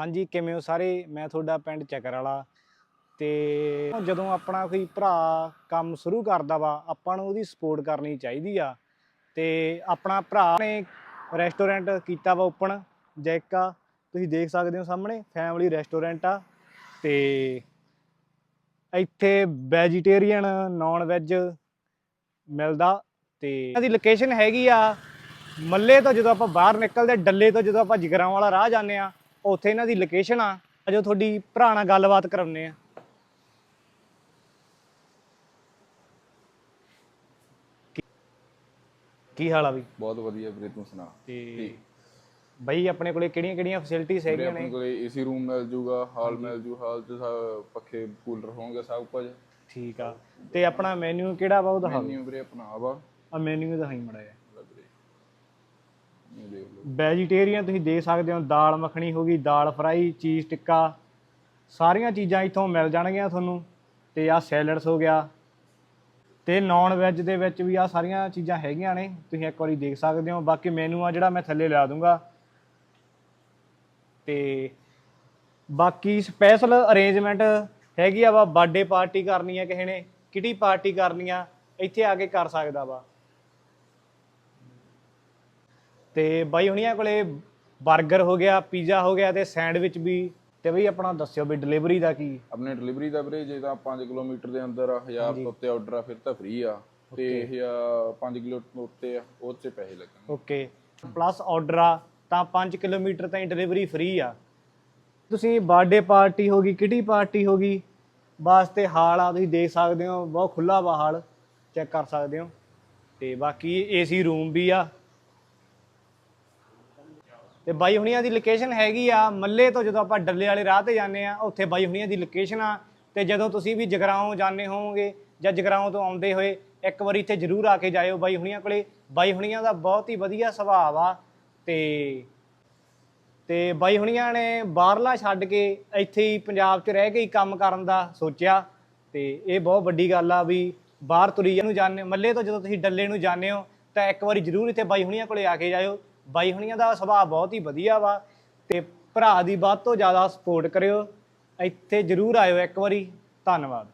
ਹਾਂਜੀ, ਕਿਵੇਂ ਹੋ ਸਾਰੇ? ਮੈਂ ਤੁਹਾਡਾ ਪਿੰਡ ਚੱਕਰ ਵਾਲਾ। ਤੇ ਜਦੋਂ ਆਪਣਾ ਕੋਈ ਭਰਾ ਕੰਮ ਸ਼ੁਰੂ ਕਰਦਾ ਵਾ, ਆਪਾਂ ਨੂੰ ਉਹਦੀ ਸਪੋਰਟ ਕਰਨੀ ਚਾਹੀਦੀ ਆ। ਤੇ ਆਪਣਾ ਭਰਾ ਨੇ ਰੈਸਟੋਰੈਂਟ ਕੀਤਾ ਵਾ ਓਪਨ ਜੈਕਾ ਤੁਸੀਂ ਦੇਖ ਸਕਦੇ ਹੋ ਸਾਹਮਣੇ ਫੈਮਿਲੀ ਰੈਸਟੋਰੈਂਟ ਆ। ਤੇ ਇੱਥੇ ਵੈਜੀਟੇਰੀਅਨ ਨਾਨ ਵੈਜ ਮਿਲਦਾ। ਤੇ ਇਹਨਾਂ ਦੀ ਲੋਕੇਸ਼ਨ ਹੈਗੀ ਆ, ਮੱਲੇ ਤੋਂ ਜਦੋਂ ਆਪਾਂ ਬਾਹਰ ਨਿਕਲਦੇ, ਡੱਲੇ ਤੋਂ ਜਦੋਂ ਆਪਾਂ ਜਗਰਾਵਾਂ ਵਾਲਾ ਰਾਹ ਜਾਂਦੇ ਆ ਉੱਥੇ ਇਹਨਾਂ ਦੀ ਲੋਕੇਸ਼ਨ ਆ ਜੋ ਤੁਹਾਡੀ ਭਰਾ ਨਾਲ ਗੱਲਬਾਤ ਕਰਾਉਂਦੇ ਆ। ਕੀ- ਹਾਲ ਆ ਬਈ? ਬਹੁਤ ਵਧੀਆ ਵੀਰੇ ਤੂੰ ਸੁਣਾ? ਤੇ ਬਈ ਆਪਣੇ ਕੋਲੇ ਕਿਹੜੀਆਂ ਕਿਹੜੀਆਂ ਫੈਸਿਲਿਟੀਆਂ ਵੀਰੇ ਹੈਗੀਆਂ ਆਪਣੇ ਨੇ? ਕੋਲੇ ਏਸੀ ਰੂਮ ਮਿਲ ਜੂਗਾ ਹਾਲ ਮਿਲ ਜੂ ਹਾਲ ਚ ਸਭ ਪੱਖੇ ਕੂਲਰ ਹੋਣਗੇ ਸਭ ਕੁਝ। ਠੀਕ ਆ। ਤੇ ਆਪਣਾ ਮੈਨੂ ਕਿਹੜਾ ਵਾ ਉਹ ਦਿਖਾ ਮੈਨੂ ਵੀਰੇ ਆਪਣਾ ਆਵਾ ਆ ਮੈਨੂ ਦਿਖਾਈ ਮੜਾ ਵੈਜੀਟੇਰੀਅਨ ਤੁਸੀਂ ਦੇਖ ਸਕਦੇ ਹੋ, ਦਾਲ ਮੱਖਣੀ ਹੋ ਗਈ, ਦਾਲ ਫਰਾਈ, ਚੀਜ਼ ਟਿੱਕਾ। ਸਾਰੀਆਂ ਚੀਜ਼ਾਂ ਇੱਥੋਂ ਮਿਲ ਜਾਣਗੀਆਂ ਤੁਹਾਨੂੰ, ਤੇ ਆ ਸੈਲਡਸ ਹੋ ਗਿਆ। ਤੇ ਨਾਨ ਵੈਜ ਦੇ ਵਿੱਚ ਵੀ ਆ ਸਾਰੀਆਂ ਚੀਜ਼ਾਂ ਹੈਗੀਆਂ ਨੇ, ਤੁਸੀਂ ਇੱਕ ਵਾਰੀ ਦੇਖ ਸਕਦੇ ਹੋ। ਬਾਕੀ ਮੈਨੂ ਆ ਜਿਹੜਾ ਮੈਂ ਥੱਲੇ ਲਿਆ ਦੂੰਗਾ। ਤੇ ਬਾਕੀ ਸਪੈਸ਼ਲ ਅਰੇਂਜਮੈਂਟ ਹੈਗੀ ਆ ਵਾ ਬਰਥਡੇ ਪਾਰਟੀ ਕਰਨੀ ਆ ਕਿਸੇ ਨੇ ਕਿਟੀ ਪਾਰਟੀ ਕਰਨੀ ਆ, ਇੱਥੇ ਆ ਕੇ ਕਰ ਸਕਦਾ ਵਾ। ਤੇ ਬਾਈ ਹੁਣੀਆਂ ਕੋਲੇ 버ਗਰ ਹੋ ਗਿਆ ਪੀਜ਼ਾ ਹੋ ਗਿਆ ਤੇ ਸੈਂਡਵਿਚ ਵੀ। ਤੇ ਬਈ ਆਪਣਾ ਦੱਸਿਓ ਵੀ ਡਿਲੀਵਰੀ ਦਾ ਕੀ? ਆਪਣੇ ਡਿਲੀਵਰੀ ਦਾ ਵੀਰੇ ਜੇ ਤਾਂ 5 ਕਿਲੋਮੀਟਰ ਦੇ ਅੰਦਰ 1000 ਤੋਂ ਉੱਤੇ ਆਰਡਰ ਆ ਫਿਰ ਤਾਂ ਫ੍ਰੀ ਆ। ਤੇ ਇਹ 5 ਕਿਲੋ ਤੋਂ ਉੱਤੇ ਆ ਉਹ 'ਚ ਪੈਸੇ ਲੱਗਣਗੇ। ਓਕੇ ਪਲੱਸ ਆਰਡਰ ਆ ਤਾਂ 5 ਕਿਲੋਮੀਟਰ ਤਾਈਂ ਡਿਲੀਵਰੀ ਫ੍ਰੀ ਆ। ਤੁਸੀਂ ਬਰਥਡੇ ਪਾਰਟੀ ਹੋ ਗਈ ਕਿਟੀ ਪਾਰਟੀ ਹੋ ਗਈ? ਵਾਸਤੇ ਹਾਲ ਆ ਤੁਸੀਂ ਦੇਖ ਸਕਦੇ ਹੋ ਬਹੁਤ ਖੁੱਲਾ ਵਾ ਹਾਲ। ਚੈੱਕ ਕਰ ਸਕਦੇ ਹੋ। ਤੇ ਬਾਕੀ ਏਸੀ ਰੂਮ ਵੀ ਆ। ਤੇ ਬਾਈ ਹੁਣੀਆਂ ਦੀ ਲੋਕੇਸ਼ਨ ਹੈਗੀ ਆ ਮੱਲੇ ਤੋਂ ਜਦੋਂ ਆਪਾਂ ਡੱਲੇ ਵਾਲੇ ਰਾਹ ਤੇ ਜਾਂਦੇ ਆ, ਉੱਥੇ ਬਾਈ ਹੁਣੀਆਂ ਦੀ ਲੋਕੇਸ਼ਨ ਆ। ਤੇ ਜਦੋਂ ਤੁਸੀਂ ਵੀ ਜਗਰਾਓਂ ਜਾਂਦੇ ਹੋਵੋਗੇ ਜਾਂ ਜਗਰਾਓਂ ਤੋਂ ਆਉਂਦੇ ਹੋਏ, ਇੱਕ ਵਾਰੀ ਇੱਥੇ ਜ਼ਰੂਰ ਆ ਕੇ ਜਾਇਓ ਬਾਈ ਹੁਣੀਆਂ ਕੋਲੇ। ਬਾਈ ਹੁਣੀਆਂ ਦਾ ਬਹੁਤ ਹੀ ਵਧੀਆ ਸੁਭਾਅ ਆ ਤੇ ਤੇ ਬਾਈ ਹੁਣੀਆਂ ਨੇ ਬਾਹਰਲਾ ਛੱਡ ਕੇ ਇੱਥੇ ਹੀ ਪੰਜਾਬ 'ਚ ਰਹਿ ਕੇ ਹੀ ਕੰਮ ਕਰਨ ਦਾ ਸੋਚਿਆ। ਤੇ ਇਹ ਬਹੁਤ ਵੱਡੀ ਗੱਲ ਆ ਵੀ ਬਾਹਰ ਤੁਰੀ ਨੂੰ ਜਾਣੇ ਮੱਲੇ ਤੋਂ ਜਦੋਂ ਤੁਸੀਂ ਡੱਲੇ ਨੂੰ ਜਾਂਦੇ ਹੋ, ਤਾਂ ਇੱਕ ਵਾਰੀ ਜ਼ਰੂਰ ਇੱਥੇ ਬਾਈ ਹੁਣੀਆਂ ਕੋਲੇ ਆ ਕੇ ਜਾਇਓ। ਬਾਈ ਹੁਣੀਆਂ ਦਾ ਸੁਭਾਅ ਬਹੁਤ ਹੀ ਵਧੀਆ ਵਾ ਤੇ ਭਰਾ ਦੀ ਵੱਧ ਤੋਂ ਜ਼ਿਆਦਾ ਸਪੋਰਟ ਕਰਿਓ। ਇੱਥੇ ਜ਼ਰੂਰ ਆਇਓ ਇੱਕ ਵਾਰੀ। ਧੰਨਵਾਦ।